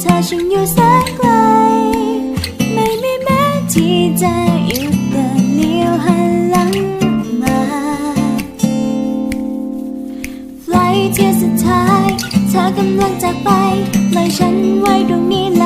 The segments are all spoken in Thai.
เธอฉันอยู่แสนไกล ไม่มีแม้ที่จะหยุดเดินเลี้ยวหันหลังมา ไฟลท์เที่ยวสุดท้าย เธอกำลังจากไปเลยฉันไว้ตรงนี้ลำ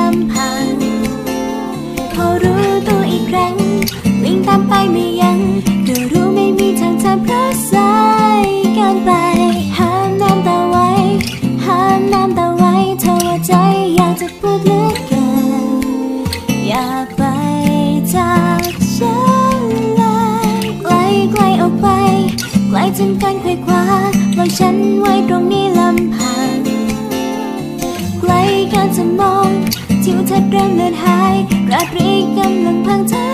จากฉันเลยไกลไกลออกไป ไกลจนการไขว่คว้าปล่อยฉันไว้ตรงนี้ลำพังไกลการจะมองทิวทัศน์เริ่มเลือนหายราตรีกำลังพังเธอ